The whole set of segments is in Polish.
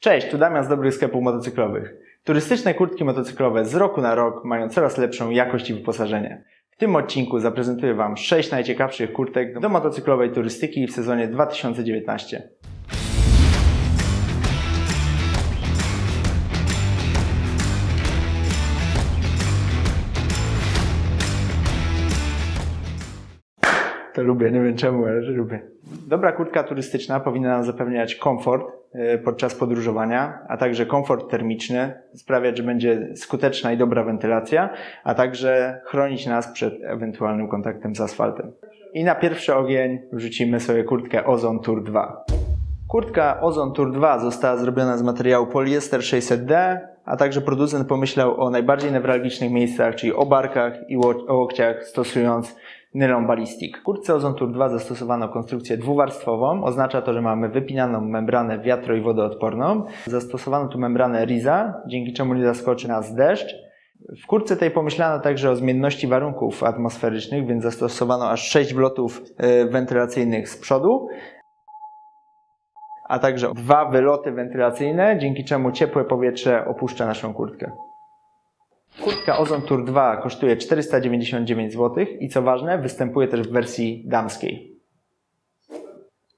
Cześć, tu Damian z Dobrych Sklepów Motocyklowych. Turystyczne kurtki motocyklowe z roku na rok mają coraz lepszą jakość i wyposażenie. W tym odcinku zaprezentuję Wam 6 najciekawszych kurtek do motocyklowej turystyki w sezonie 2019. To lubię, nie wiem czemu, ale że lubię. Dobra kurtka turystyczna powinna nam zapewniać komfort e, podczas podróżowania, a także komfort termiczny, sprawiać, że będzie skuteczna i dobra wentylacja, a także chronić nas przed ewentualnym kontaktem z asfaltem. I na pierwszy ogień wrzucimy sobie kurtkę Ozon Tour 2. Kurtka Ozon Tour 2 została zrobiona z materiału poliester 600D, a także producent pomyślał o najbardziej newralgicznych miejscach, czyli o barkach i o łokciach, stosując nylon ballistic. W kurtce Ozon Tour 2 zastosowano konstrukcję dwuwarstwową. Oznacza to, że mamy wypinaną membranę wiatro- i wodoodporną. Zastosowano tu membranę Riza, dzięki czemu nie zaskoczy nas deszcz. W kurtce tej pomyślano także o zmienności warunków atmosferycznych, więc zastosowano aż 6 wlotów e, wentylacyjnych z przodu, a także dwa wyloty wentylacyjne, dzięki czemu ciepłe powietrze opuszcza naszą kurtkę. Kurtka Ozon Tour 2 kosztuje 499 zł i co ważne, występuje też w wersji damskiej.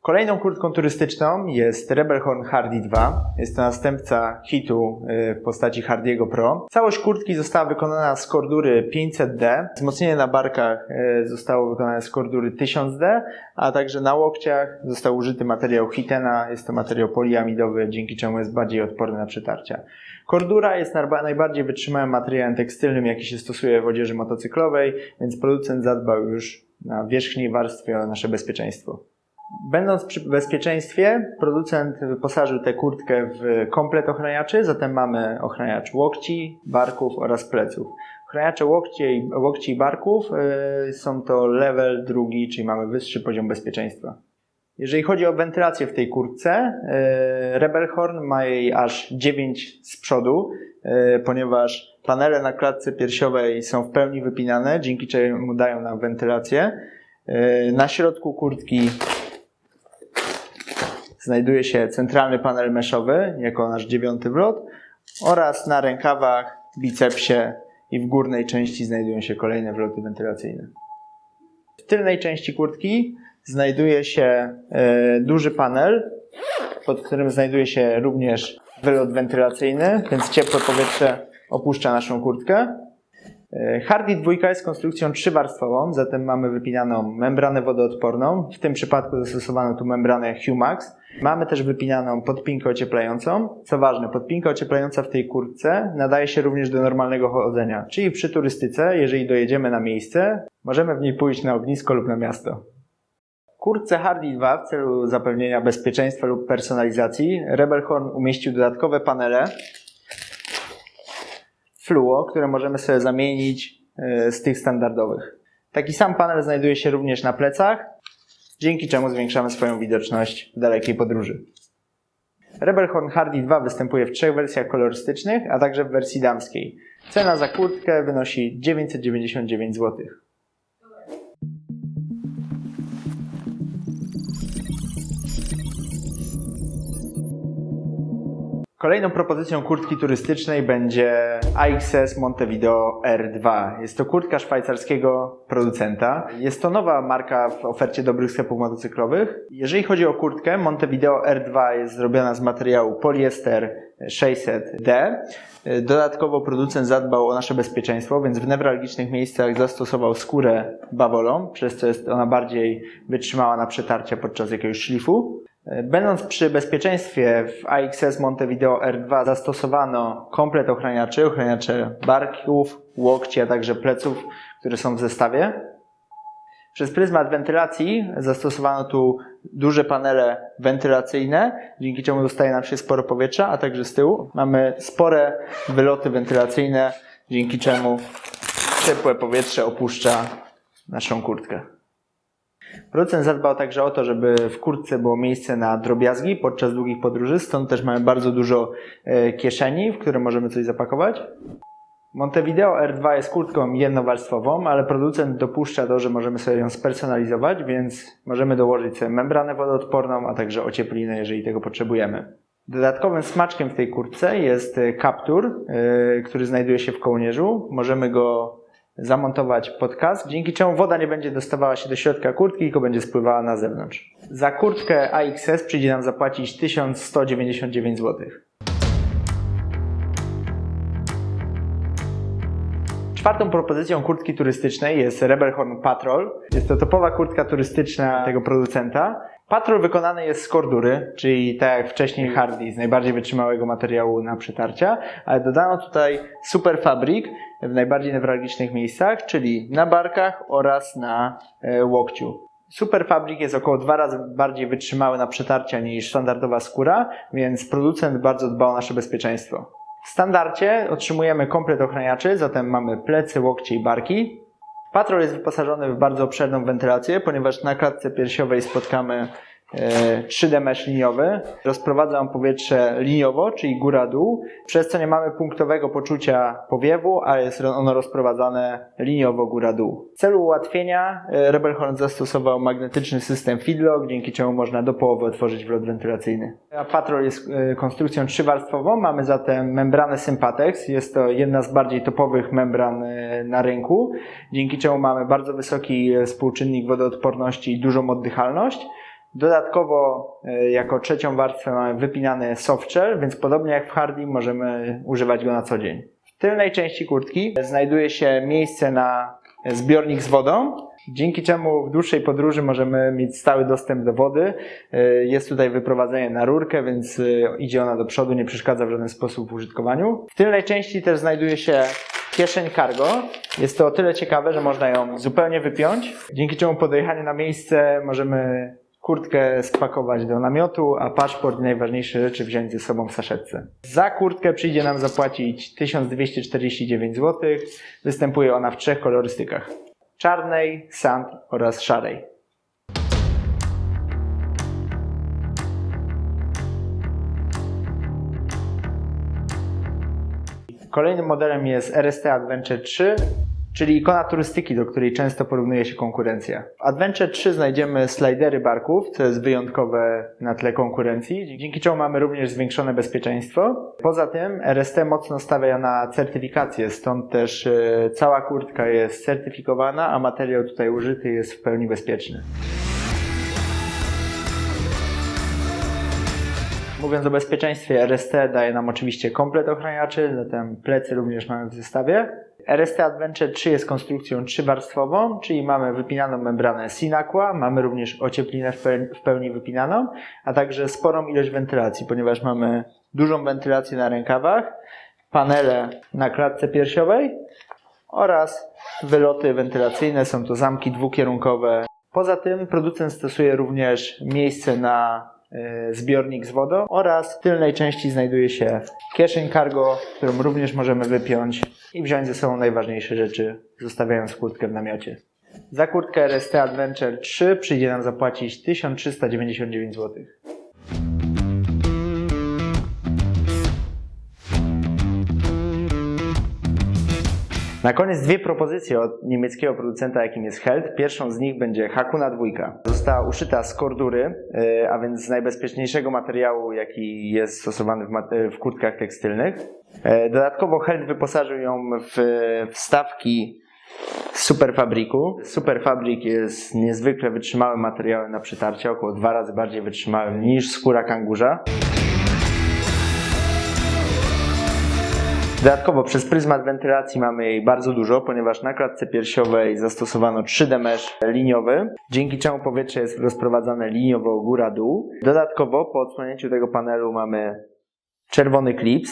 Kolejną kurtką turystyczną jest Rebelhorn Hardy 2. Jest to następca hitu y, w postaci Hardiego Pro. Całość kurtki została wykonana z kordury 500D. Wzmocnienie na barkach y, zostało wykonane z kordury 1000D, a także na łokciach został użyty materiał Hitena. Jest to materiał poliamidowy, dzięki czemu jest bardziej odporny na przetarcia. Kordura jest najbardziej wytrzymałym materiałem tekstylnym, jaki się stosuje w odzieży motocyklowej, więc producent zadbał już na wierzchniej warstwie o nasze bezpieczeństwo. Będąc przy bezpieczeństwie, producent wyposażył tę kurtkę w komplet ochraniaczy, zatem mamy ochraniacz łokci, barków oraz pleców. Ochraniacze łokci łokci i barków y, są to level drugi, czyli mamy wyższy poziom bezpieczeństwa. Jeżeli chodzi o wentylację w tej kurtce, y, Rebelhorn ma jej aż 9 z przodu, y, ponieważ panele na klatce piersiowej są w pełni wypinane, dzięki czemu dają nam wentylację. Y, Na środku kurtki znajduje się centralny panel meszowy, jako nasz dziewiąty wlot, oraz na rękawach, bicepsie i w górnej części znajdują się kolejne wloty wentylacyjne. W tylnej części kurtki znajduje się e, duży panel, pod którym znajduje się również wylot wentylacyjny, więc ciepłe powietrze opuszcza naszą kurtkę. E, Hardy 2 jest konstrukcją trzywarstwową, zatem mamy wypinaną membranę wodoodporną. W tym przypadku zastosowano tu membranę Humax. Mamy też wypinaną podpinkę ocieplającą. Co ważne, podpinka ocieplająca w tej kurtce nadaje się również do normalnego chodzenia, czyli przy turystyce, jeżeli dojedziemy na miejsce, możemy w niej pójść na ognisko lub na miasto. Kurtce Hardy 2 w celu zapewnienia bezpieczeństwa lub personalizacji Rebelhorn umieścił dodatkowe panele fluo, które możemy sobie zamienić e, z tych standardowych. Taki sam panel znajduje się również na plecach, dzięki czemu zwiększamy swoją widoczność w dalekiej podróży. Rebelhorn Hardy 2 występuje w trzech wersjach kolorystycznych, a także w wersji damskiej. Cena za kurtkę wynosi 999 zł. Kolejną propozycją kurtki turystycznej będzie AXS Montevideo R2. Jest to kurtka szwajcarskiego producenta. Jest to nowa marka w ofercie dobrych sklepów motocyklowych. Jeżeli chodzi o kurtkę, Montevideo R2 jest zrobiona z materiału poliester 600D. Dodatkowo producent zadbał o nasze bezpieczeństwo, więc w newralgicznych miejscach zastosował skórę bawolą, przez co jest ona bardziej wytrzymała na przetarcia podczas jakiegoś szlifu. Będąc przy bezpieczeństwie w AXS Montevideo R2 zastosowano komplet ochraniaczy, ochraniacze barków, łokci, a także pleców, które są w zestawie. Przez pryzmat wentylacji zastosowano tu duże panele wentylacyjne, dzięki czemu dostaje nam się sporo powietrza, a także z tyłu mamy spore wyloty wentylacyjne, dzięki czemu ciepłe powietrze opuszcza naszą kurtkę. Producent zadbał także o to, żeby w kurtce było miejsce na drobiazgi podczas długich podróży, stąd też mamy bardzo dużo e, kieszeni, w które możemy coś zapakować. Montevideo R2 jest kurtką jednowarstwową, ale producent dopuszcza to, że możemy sobie ją spersonalizować, więc możemy dołożyć sobie membranę wodoodporną, a także ocieplinę, jeżeli tego potrzebujemy. Dodatkowym smaczkiem w tej kurtce jest e, kaptur, e, który znajduje się w kołnierzu. Możemy go zamontować pod kask, dzięki czemu woda nie będzie dostawała się do środka kurtki, tylko będzie spływała na zewnątrz. Za kurtkę AXS przyjdzie nam zapłacić 1199 zł. Czwartą propozycją kurtki turystycznej jest Rebelhorn Patrol. Jest to topowa kurtka turystyczna tego producenta. Patrol wykonany jest z kordury, czyli tak jak wcześniej Hardy, z najbardziej wytrzymałego materiału na przetarcia, ale dodano tutaj super fabrik w najbardziej newralgicznych miejscach, czyli na barkach oraz na e, łokciu. Super Fabrik jest około dwa razy bardziej wytrzymały na przetarcia niż standardowa skóra, więc producent bardzo dba o nasze bezpieczeństwo. W standardzie otrzymujemy komplet ochraniaczy, zatem mamy plecy, łokcie i barki. Patrol jest wyposażony w bardzo obszerną wentylację, ponieważ na klatce piersiowej spotkamy 3D mesh liniowy. Rozprowadza on powietrze liniowo, czyli góra-dół, przez co nie mamy punktowego poczucia powiewu, a jest ono rozprowadzane liniowo góra-dół. W celu ułatwienia e, Rebelhorn zastosował magnetyczny system feedlock, dzięki czemu można do połowy otworzyć wlot wentylacyjny. Patrol jest e, konstrukcją trzywarstwową, mamy zatem membranę Sympatex, jest to jedna z bardziej topowych membran e, na rynku, dzięki czemu mamy bardzo wysoki e, współczynnik wodoodporności i dużą oddychalność. Dodatkowo e, jako trzecią warstwę mamy wypinany softshell, więc podobnie jak w Hardy możemy używać go na co dzień. W tylnej części kurtki znajduje się miejsce na zbiornik z wodą, dzięki czemu w dłuższej podróży możemy mieć stały dostęp do wody. E, Jest tutaj wyprowadzenie na rurkę, więc e, idzie ona do przodu, nie przeszkadza w żaden sposób w użytkowaniu. W tylnej części też znajduje się kieszeń cargo. Jest to o tyle ciekawe, że można ją zupełnie wypiąć, dzięki czemu po dojechaniu na miejsce możemy kurtkę spakować do namiotu, a paszport i najważniejsze rzeczy wziąć ze sobą w saszetce. Za kurtkę przyjdzie nam zapłacić 1249 zł. Występuje ona w trzech kolorystykach. Czarnej, sand oraz szarej. Kolejnym modelem jest RST Adventure 3, czyli ikona turystyki, do której często porównuje się konkurencja. W Adventure 3 znajdziemy slidery barków, co jest wyjątkowe na tle konkurencji, dzięki czemu mamy również zwiększone bezpieczeństwo. Poza tym RST mocno stawia na certyfikację, stąd też e, cała kurtka jest certyfikowana, a materiał tutaj użyty jest w pełni bezpieczny. Mówiąc o bezpieczeństwie, RST daje nam oczywiście komplet ochraniaczy, zatem plecy również mamy w zestawie. RST Adventure 3 jest konstrukcją trzywarstwową, czyli mamy wypinaną membranę Sinaqua, mamy również ocieplinę w peł- w pełni wypinaną, a także sporą ilość wentylacji, ponieważ mamy dużą wentylację na rękawach, panele na klatce piersiowej oraz wyloty wentylacyjne, są to zamki dwukierunkowe. Poza tym producent stosuje również miejsce na zbiornik z wodą oraz w tylnej części znajduje się kieszeń cargo, którą również możemy wypiąć i wziąć ze sobą najważniejsze rzeczy, zostawiając kurtkę w namiocie. Za kurtkę RST Adventure 3 przyjdzie nam zapłacić 1399 zł. Na koniec dwie propozycje od niemieckiego producenta, jakim jest Held. Pierwszą z nich będzie Hakuna dwójka. Została uszyta z kordury, y, a więc z najbezpieczniejszego materiału, jaki jest stosowany w, w kurtkach tekstylnych. E, Dodatkowo Held wyposażył ją w wstawki Superfabriku. Superfabrik jest niezwykle wytrzymałym materiałem na przytarcie, około dwa razy bardziej wytrzymałym niż skóra kangurza. Dodatkowo przez pryzmat wentylacji mamy jej bardzo dużo, ponieważ na klatce piersiowej zastosowano 3D mesh liniowy, dzięki czemu powietrze jest rozprowadzane liniowo góra-dół. Dodatkowo po odsłonięciu tego panelu mamy czerwony klips,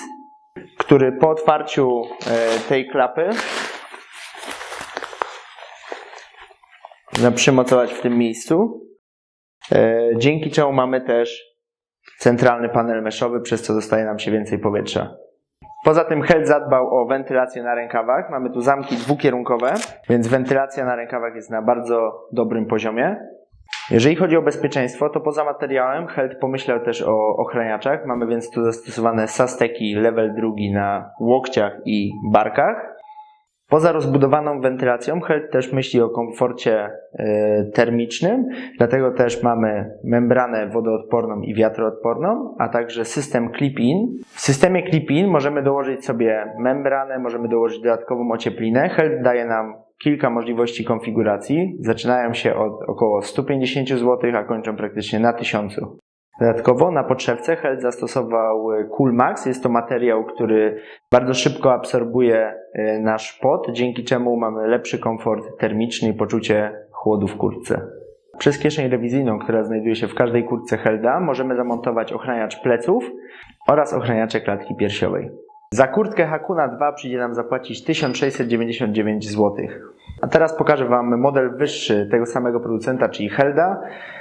który po otwarciu e, tej klapy przymocować w tym miejscu, e, dzięki czemu mamy też centralny panel meszowy, przez co dostaje nam się więcej powietrza. Poza tym Held zadbał o wentylację na rękawach. Mamy tu zamki dwukierunkowe, więc wentylacja na rękawach jest na bardzo dobrym poziomie. Jeżeli chodzi o bezpieczeństwo, to poza materiałem Held pomyślał też o ochraniaczach. Mamy więc tu zastosowane sasteki level drugi na łokciach i barkach. Poza rozbudowaną wentylacją, Held też myśli o komforcie e, termicznym, dlatego też mamy membranę wodoodporną i wiatroodporną, a także system clip-in. W systemie clip-in możemy dołożyć sobie membranę, możemy dołożyć dodatkową ocieplinę. Held daje nam kilka możliwości konfiguracji. Zaczynają się od około 150 zł, a kończą praktycznie na 1000. Dodatkowo na podszewce Held zastosował Coolmax. Jest to materiał, który bardzo szybko absorbuje e, nasz pot, dzięki czemu mamy lepszy komfort termiczny i poczucie chłodu w kurtce. Przez kieszeń rewizyjną, która znajduje się w każdej kurtce Helda, możemy zamontować ochraniacz pleców oraz ochraniacze klatki piersiowej. Za kurtkę Hakuna 2 przyjdzie nam zapłacić 1699 zł. A teraz pokażę Wam model wyższy tego samego producenta, czyli Helda, e,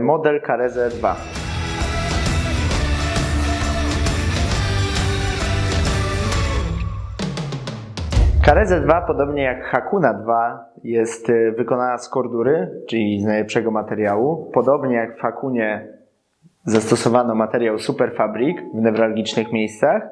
model Careze 2. Careze 2, podobnie jak Hakuna 2, jest e, wykonana z kordury, czyli z najlepszego materiału. Podobnie jak w Hakunie zastosowano materiał Superfabrik w newralgicznych miejscach.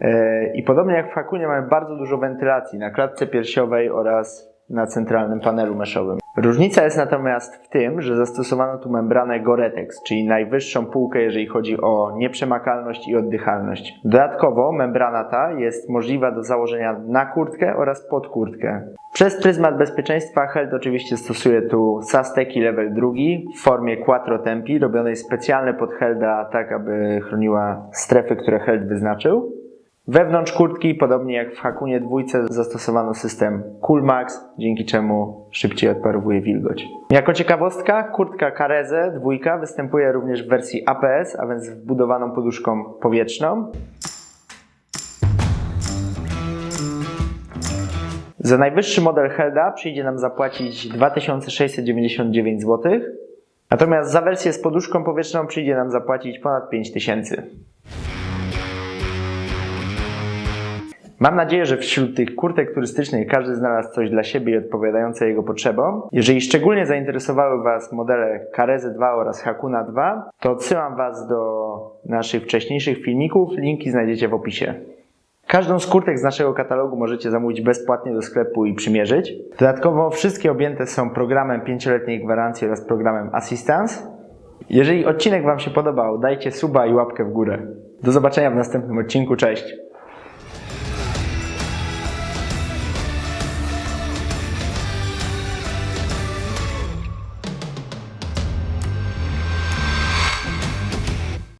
E, I podobnie jak w Hakunie mamy bardzo dużo wentylacji na klatce piersiowej oraz na centralnym panelu meszowym. Różnica jest natomiast w tym, że zastosowano tu membranę Goretex, czyli najwyższą półkę, jeżeli chodzi o nieprzemakalność i oddychalność. Dodatkowo membrana ta jest możliwa do założenia na kurtkę oraz pod kurtkę. Przez pryzmat bezpieczeństwa Held oczywiście stosuje tu Sasteki level 2 w formie Quattro Tempi, robionej specjalnie pod Helda, tak aby chroniła strefy, które Held wyznaczył. Wewnątrz kurtki, podobnie jak w Hakunie dwójce, zastosowano system Coolmax, dzięki czemu szybciej odparowuje wilgoć. Jako ciekawostka, kurtka Careze dwójka występuje również w wersji APS, a więc wbudowaną poduszką powietrzną. Za najwyższy model Helda przyjdzie nam zapłacić 2699 zł, natomiast za wersję z poduszką powietrzną przyjdzie nam zapłacić ponad 5000. Mam nadzieję, że wśród tych kurtek turystycznych każdy znalazł coś dla siebie i odpowiadające jego potrzebom. Jeżeli szczególnie zainteresowały Was modele Careze 2 oraz Hakuna 2, to odsyłam Was do naszych wcześniejszych filmików. Linki znajdziecie w opisie. Każdą z kurtek z naszego katalogu możecie zamówić bezpłatnie do sklepu i przymierzyć. Dodatkowo wszystkie objęte są programem 5-letniej gwarancji oraz programem Assistance. Jeżeli odcinek Wam się podobał, dajcie suba i łapkę w górę. Do zobaczenia w następnym odcinku. Cześć!